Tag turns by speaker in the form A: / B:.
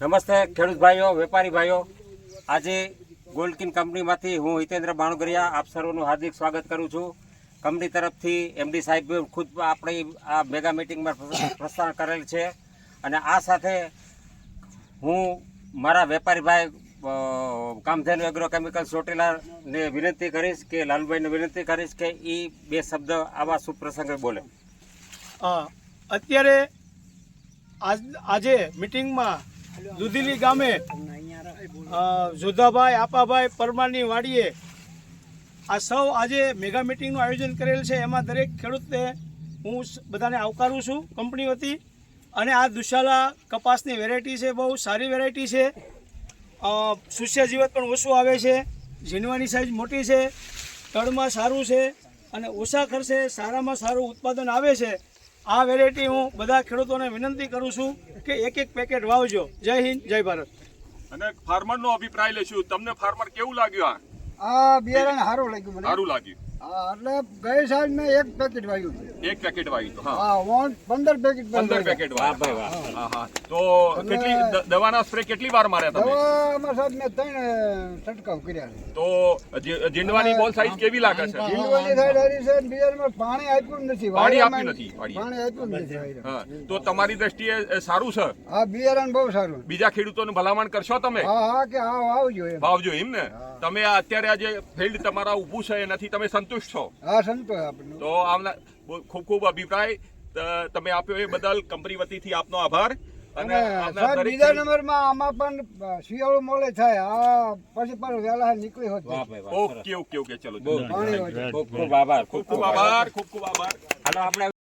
A: નમસ્તે, ખેડૂત ભાઈઓ, વેપારી ભાઈઓ. આજે ગોલ્ડકિન કંપનીમાંથી હું હિતેન્દ્ર બાણુગરિયા આપ સર્વનું હાર્દિક સ્વાગત કરું છું. કંપની તરફથી એમડી સાહેબ ખુદ આપણી આ મેગા મિટિંગમાં પ્રસ્થાન કરેલ છે. અને આ સાથે હું મારા વેપારી ભાઈ કામધેનુ એગ્રો કેમિકલ ચોટીલાને વિનંતી કરીશ કે, લાલભાઈને વિનંતી કરીશ કે એ બે શબ્દ આવા સુપ્રસંગે પ્રસંગે બોલે.
B: અત્યારે આજે મિટિંગમાં દુધીલી ગામે જોધાભાઈ, આપાભાઈ પરમારની વાડીએ આ સૌ આજે મેગા મિટિંગનું આયોજન કરેલ છે. એમાં દરેક ખેડૂતને હું બધાને આવકારું છું કંપની વતી. અને આ દુશાલા કપાસની વેરાયટી છે, બહુ સારી વેરાયટી છે. સુષ્ય જીવત પણ ઓછું આવે છે. ઝીણવાની સાઈઝ મોટી છે. તળમાં સારું છે. અને ઓછા ખર્ચે સારામાં સારું ઉત્પાદન આવે છે. આ વેરાયટી હું બધા ખેડૂતોને વિનંતી કરું છું. કે એક એક પેકેટ વાવજો. જય હિન્દ જય ભારત.
C: અને ફાર્મર નો અભિપ્રાય લેશું. તમને ફાર્મર કેવું લાગ્યું
D: આ બિયારણ સારું લાગ્યું મને.
C: સારું લાગ્યું.
D: એટલે ગઈ સાલ મેં એક પેકેટ વાગ્યું
C: એક પેકેટ વાગ્યું હતું, હા.
D: પંદર પેકેટ પણ
C: પંદર
D: વાગ્યા.
C: પેકેટ
A: વાહ ભાઈ વાહ
C: હા. હા. તો કેટલી દવાના સ્પ્રે કેટલી વાર માર્યા તમે?
D: દવા અમારા સાહેબ મેં ત્રણ છંટકાવ કર્યા
C: તો જીંડવાની બોલ સાઈઝ કેવી લાગે છે?
D: જીંડવાની સાઈઝ હરી છે બિયારણમાં પાણી આપ્યું નથી.
C: પાણી આપ્યું નથી,
D: પાણી આપ્યું નથી
C: હા. તો તમારી દ્રષ્ટિએ સારું છે?
D: હા બિયારણ બહુ સારું.
C: બીજા ખેડૂતોને ભલામણ કરશો તમે?
D: હા હા કે હા આવજો એમ.
C: ભાવજો એમ ને? તમે અત્યારે આ જે ફિલ્ડ તમારા ઊભું છે એનાથી તમે સંતુષ્ટ છો?
D: હા સંતોષ આપનો.
C: તો આમના ખૂબ ખૂબ અભિપ્રાય. તમે આપ્યો એ બદલ કંપની વતીથી આપનો આભાર. અને
D: સાહેબ બીજા નંબરમાં આમાં પણ શિયાળો મોલે થાય. આ પછી પણ વેલા નીકળી હોત.
C: ઓકે ઓકે ઓકે ચલો
A: ખૂબ ખૂબ આભાર.
C: ખૂબ ખૂબ આભાર ખૂબ ખૂબ આભાર.
A: હાલો આપણે